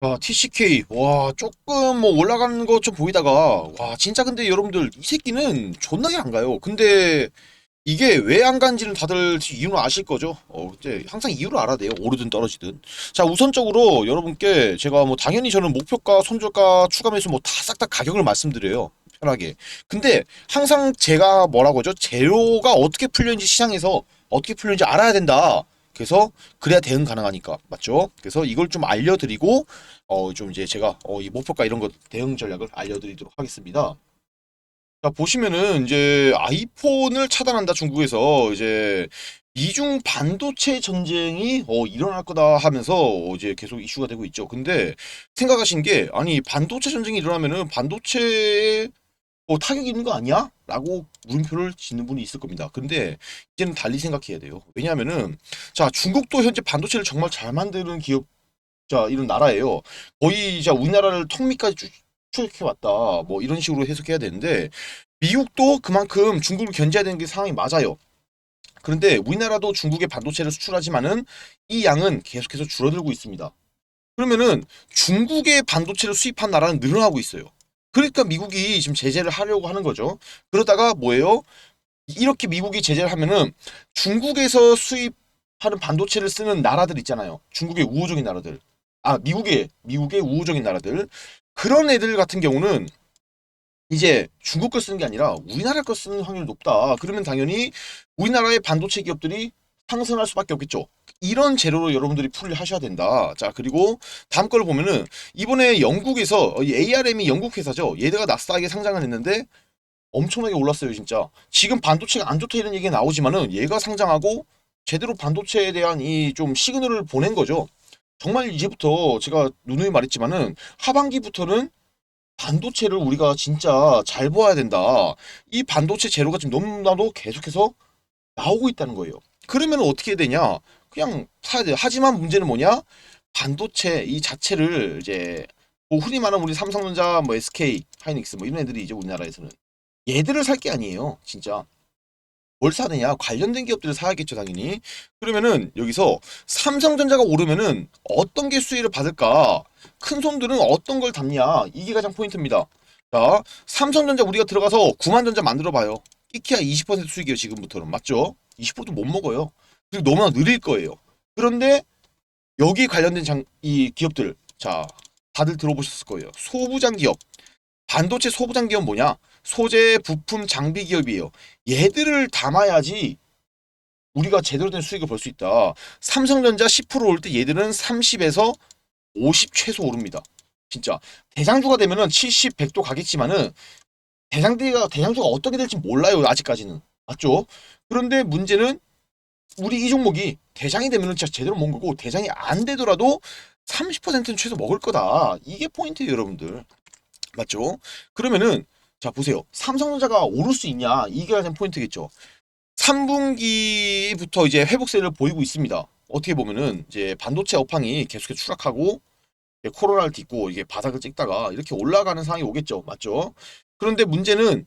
와, TCK. 와, 조금 뭐 올라가는 거좀 보이다가, 와, 진짜 근데 여러분들, 이 새끼는 존나게 안 가요. 근데 이게 왜 안 간지는 다들 이유는 아실 거죠? 어, 이제 항상 이유를 알아야 돼요. 오르든 떨어지든. 자, 우선적으로 여러분께 제가 뭐 당연히 저는 목표가, 손절가, 추가 매수 뭐 다 싹 다 가격을 말씀드려요. 편하게. 근데 항상 제가 뭐라고 하죠? 재료가 어떻게 풀렸는지 시장에서 어떻게 풀렸는지 알아야 된다. 그래서 그래야 대응 가능하니까 맞죠? 그래서 이걸 좀 알려드리고 어 좀 이제 제가 어 이 목표가 이런 거 대응 전략을 알려드리도록 하겠습니다. 자 보시면은 이제 아이폰을 차단한다 중국에서 이제 미중 반도체 전쟁이 어 일어날 거다 하면서 어, 이제 계속 이슈가 되고 있죠. 근데 생각하신 게 아니 반도체 전쟁이 일어나면은 반도체에 어, 타격이 있는 거 아니야? 라고 물음표를 짓는 분이 있을 겁니다. 근데 이제는 달리 생각해야 돼요. 왜냐하면은 자 중국도 현재 반도체를 정말 잘 만드는 기업 자 이런 나라예요. 거의 자 우리나라를 턱 밑까지 쭉 추격해 왔다. 뭐 이런 식으로 해석해야 되는데 미국도 그만큼 중국을 견제해야 되는 게 상황이 맞아요. 그런데 우리나라도 중국에 반도체를 수출하지만은 이 양은 계속해서 줄어들고 있습니다. 그러면은 중국의 반도체를 수입한 나라는 늘어나고 있어요. 그러니까 미국이 지금 제재를 하려고 하는 거죠. 그러다가 뭐예요? 이렇게 미국이 제재를 하면은 중국에서 수입하는 반도체를 쓰는 나라들 있잖아요. 중국의 우호적인 나라들. 아, 미국의 미국의 우호적인 나라들. 그런 애들 같은 경우는 이제 중국 걸 쓰는 게 아니라 우리나라 걸 쓰는 확률이 높다. 그러면 당연히 우리나라의 반도체 기업들이 상승할 수밖에 없겠죠. 이런 재료로 여러분들이 풀을 하셔야 된다. 자, 그리고 다음 걸 보면은 이번에 영국에서 이 ARM이 영국 회사죠. 얘네가 나스닥에 상장을 했는데 엄청나게 올랐어요, 진짜. 지금 반도체가 안 좋다 이런 얘기가 나오지만은 얘가 상장하고 제대로 반도체에 대한 이 좀 시그널을 보낸 거죠. 정말 이제부터 제가 누누이 말했지만은 하반기부터는 반도체를 우리가 진짜 잘 보아야 된다. 이 반도체 재료가 지금 너무나도 계속해서 나오고 있다는 거예요. 그러면 어떻게 되냐? 그냥 사야 돼요. 하지만 문제는 뭐냐? 반도체 이 자체를 이제 뭐 흔히 말하는 우리 삼성전자, 뭐 SK, 하이닉스 뭐 이런 애들이 이제 우리나라에서는 얘들을 살 게 아니에요. 진짜. 뭘 사느냐? 관련된 기업들을 사야겠죠, 당연히. 그러면은 여기서 삼성전자가 오르면은 어떤 게 수혜를 받을까? 큰 손들은 어떤 걸 담냐? 이게 가장 포인트입니다. 자, 삼성전자 우리가 들어가서 9만 전자 만들어 봐요. 끼키야 20% 수익이에요, 지금부터는. 맞죠? 20%도 못 먹어요. 그리고 너무나 느릴 거예요. 그런데 여기 관련된 장, 이 기업들, 자, 다들 들어보셨을 거예요. 소부장 기업. 반도체 소부장 기업 뭐냐? 소재, 부품, 장비 기업이에요. 얘들을 담아야지 우리가 제대로 된 수익을 벌 수 있다. 삼성전자 10%올 때 얘들은 30에서 50 최소 오릅니다. 진짜 대장주가 되면은 70, 100도 가겠지만은 대장대가 대장주가 어떻게 될지 몰라요 아직까지는 맞죠? 그런데 문제는 우리 이 종목이 대장이 되면은 진짜 제대로 먹은 거고 대장이 안 되더라도 30%는 최소 먹을 거다. 이게 포인트예요, 여러분들. 맞죠? 그러면은 자 보세요. 삼성전자가 오를 수 있냐? 이게 가장 포인트겠죠. 3분기부터 이제 회복세를 보이고 있습니다. 어떻게 보면은 이제 반도체 업황이 계속해서 추락하고 코로나를 딛고 이게 바닥을 찍다가 이렇게 올라가는 상황이 오겠죠. 맞죠? 그런데 문제는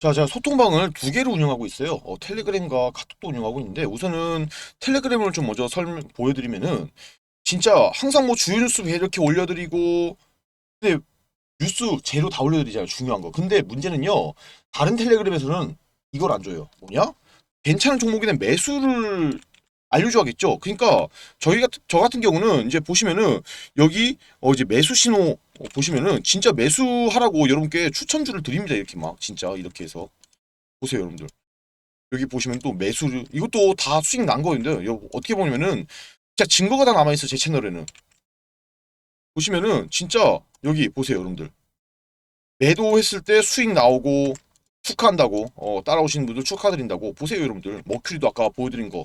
자, 제가 소통방을 두 개를 운영하고 있어요. 어, 텔레그램과 카톡도 운영하고 있는데 우선은 텔레그램을 좀 먼저 설명 보여드리면은 진짜 항상 뭐 주요 뉴스 왜 이렇게 올려드리고 근데 뉴스 재료 다 올려드리잖아요 중요한 거. 근데 문제는요 다른 텔레그램에서는 이걸 안 줘요. 뭐냐? 괜찮은 종목에는 매수를 알려줘야겠죠? 그러니까 저희 같은 저 같은 경우는 이제 보시면은 여기 어 이제 매수 신호 어, 보시면은 진짜 매수하라고 여러분께 추천주를 드립니다. 이렇게 막 진짜 이렇게 해서. 보세요 여러분들. 여기 보시면 또 매수를 이것도 다 수익 난 거인데 요 어떻게 보면은 진짜 증거가 다 남아 있어 제 채널에는. 보시면은 진짜 여기 보세요 여러분들. 매도했을 때 수익 나오고 축하한다고 어, 따라오시는 분들 축하드린다고 보세요 여러분들. 머큐리도 아까 보여드린 거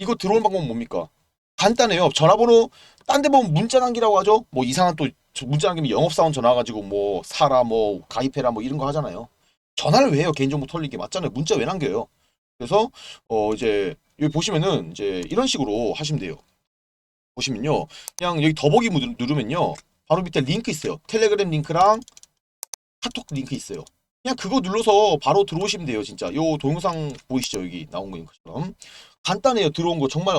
이거 들어오는 방법은 뭡니까? 간단해요. 전화번호 딴 데 보면 문자 남기라고 하죠? 뭐 이상한 또 저- 문자 남기면 영업사원 전화 가지고 뭐 사라 뭐 가입해라 뭐 이런 거 하잖아요. 전화를 왜 해요? 개인정보 털리게 맞잖아요. 문자 왜 남겨요? 그래서 어 이제 여기 보시면은 이제 이런 식으로 하시면 돼요. 보시면요. 그냥 여기 더보기 누르- 누르면요. 바로 밑에 링크 있어요. 텔레그램 링크랑 카톡 링크 있어요. 그냥 그거 눌러서 바로 들어오시면 돼요 진짜. 요 동영상 보이시죠? 여기 나온 거처럼 간단해요 들어온 거 정말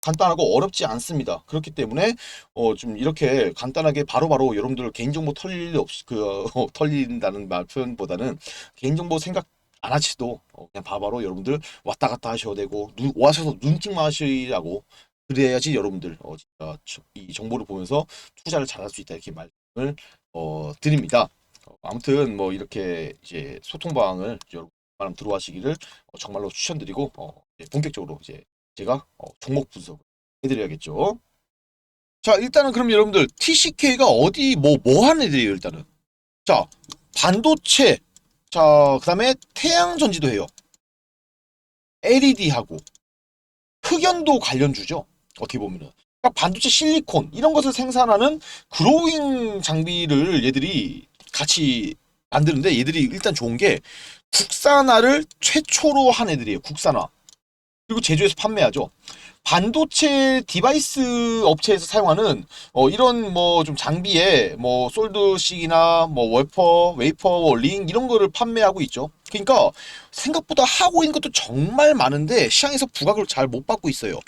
간단하고 어렵지 않습니다 그렇기 때문에 어 좀 이렇게 간단하게 바로바로 여러분들 개인정보 털릴 일 없이 그 어, 털린다는 말 표현보다는 개인정보 생각 안 하시도 어, 그냥 바로바로 여러분들 왔다 갔다 하셔도 되고 눈, 와셔서 눈팅만 하시라고 그래야지 여러분들 어, 이 정보를 보면서 투자를 잘할 수 있다 이렇게 말씀을 어, 드립니다. 어, 아무튼 뭐 이렇게 이제 소통 방을 여러분 많은 들어와시기를 어, 정말로 추천드리고 어, 이제 본격적으로 이제 제가 어, 종목 분석을 해드려야겠죠. 자 일단은 그럼 여러분들 TCK가 어디 뭐뭐 하는 애들이에요 일단은 자 반도체 자 그다음에 태양 전지도 해요. LED하고 흑연도 관련주죠. 어떻게 보면은 그러니까 반도체 실리콘 이런 것을 생산하는 그로잉 장비를 얘들이 같이 만드는데 얘들이 일단 좋은 게 국산화를 최초로 한 애들이에요. 국산화. 그리고 제조해서 판매하죠. 반도체 디바이스 업체에서 사용하는 어, 이런 뭐 좀 장비에 뭐 솔드식이나 뭐 월퍼, 웨이퍼, 링 이런 거를 판매하고 있죠. 그러니까 생각보다 하고 있는 것도 정말 많은데 시장에서 부각을 잘 못 받고 있어요.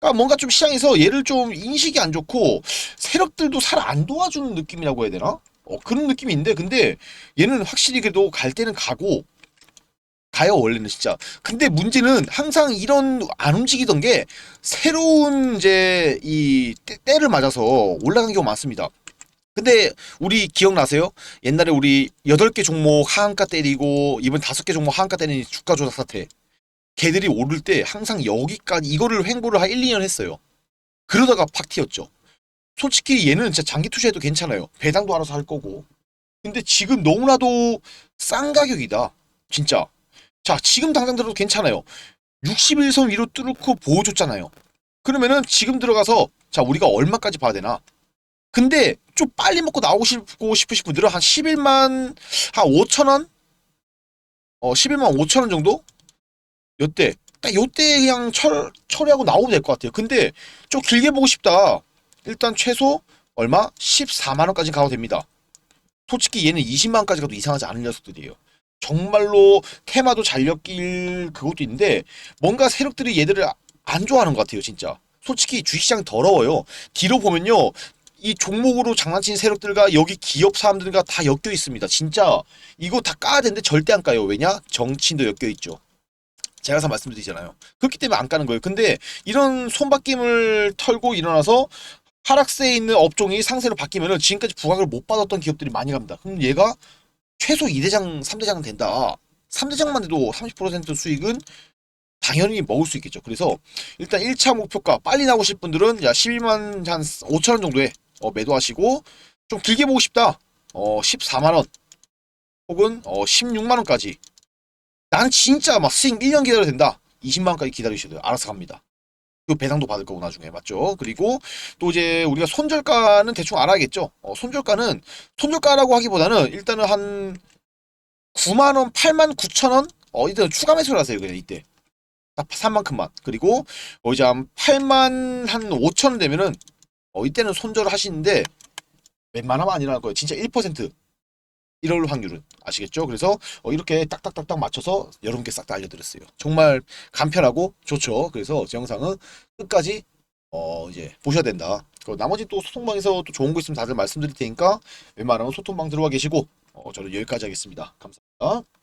그러니까 뭔가 좀 시장에서 얘를 좀 인식이 안 좋고 세력들도 잘 안 도와주는 느낌이라고 해야 되나? 어, 그런 느낌이 있는데 근데 얘는 확실히 그래도 갈 때는 가고 가요 원래는 진짜. 근데 문제는 항상 이런 안 움직이던 게 새로운 이제 이 때, 때를 맞아서 올라간 경우가 많습니다. 근데 우리 기억나세요? 옛날에 우리 8개 종목 하한가 때리고 이번 5개 종목 하한가 때리는 주가 조작 사태. 걔들이 오를 때 항상 여기까지 이거를 횡보를 한 1, 2년 했어요. 그러다가 팍 튀었죠. 솔직히 얘는 진짜 장기 투자해도 괜찮아요. 배당도 알아서 할 거고. 근데 지금 너무나도 싼 가격이다. 진짜. 자, 지금 당장 들어도 괜찮아요. 61선 위로 뚫고 보여줬잖아요. 그러면은 지금 들어가서 자, 우리가 얼마까지 봐야 되나? 근데 좀 빨리 먹고 나오고 싶고 싶으신 분들은 한 11만 한 5천 원? 어, 11만 5천 원 정도? 요때 딱 요때 그냥 철 처리하고 나오면 될 것 같아요. 근데 좀 길게 보고 싶다. 일단 최소 얼마? 14만 원까지 가도 됩니다. 솔직히 얘는 20만 원까지 가도 이상하지 않은 녀석들이에요. 정말로 테마도 잘 엮일 그것도 있는데 뭔가 세력들이 얘들을 안 좋아하는 것 같아요, 진짜. 솔직히 주식시장 더러워요. 뒤로 보면요. 이 종목으로 장난친 세력들과 여기 기업 사람들과 다 엮여 있습니다. 진짜 이거 다 까야 되는데 절대 안 까요. 왜냐? 정치인도 엮여 있죠. 제가 항상 말씀드리잖아요. 그렇기 때문에 안 까는 거예요. 근데 이런 손바뀜을 털고 일어나서 하락세에 있는 업종이 상세로 바뀌면은 지금까지 부각을 못 받았던 기업들이 많이 갑니다. 그럼 얘가 최소 2대장, 3대장은 된다. 3대장만 해도 30% 수익은 당연히 먹을 수 있겠죠. 그래서 일단 1차 목표가 빨리 나오실 분들은 야 12만 한 5천 원 정도에 어, 매도하시고 좀 길게 보고 싶다. 어 14만 원 혹은 어 16만 원까지. 난 진짜 막 스윙 1년 기다려도 된다. 20만 원까지 기다리셔도 돼요. 알아서 갑니다. 그 배당도 받을 거고 나중에 맞죠? 그리고 또 이제 우리가 손절가는 대충 알아야겠죠. 어, 손절가는 손절가라고 하기보다는 일단은 한 9만 원, 8만 9천 원. 어 일단 추가 매수를 하세요 그냥 이때. 딱 3만큼만. 그리고 어 이제 한 8만 한 5천 원 되면은 어 이때는 손절을 하시는데 웬만하면 아니라는 거예요. 진짜 1% 이럴 확률은 아시겠죠? 그래서 어, 이렇게 딱딱딱딱 맞춰서 여러분께 싹 다 알려드렸어요. 정말 간편하고 좋죠. 그래서 제 영상은 끝까지 어 이제 보셔야 된다. 그 나머지 또 소통방에서 또 좋은 거 있으면 다들 말씀드릴 테니까 웬만하면 소통방 들어와 계시고 어, 저는 여기까지 하겠습니다. 감사합니다.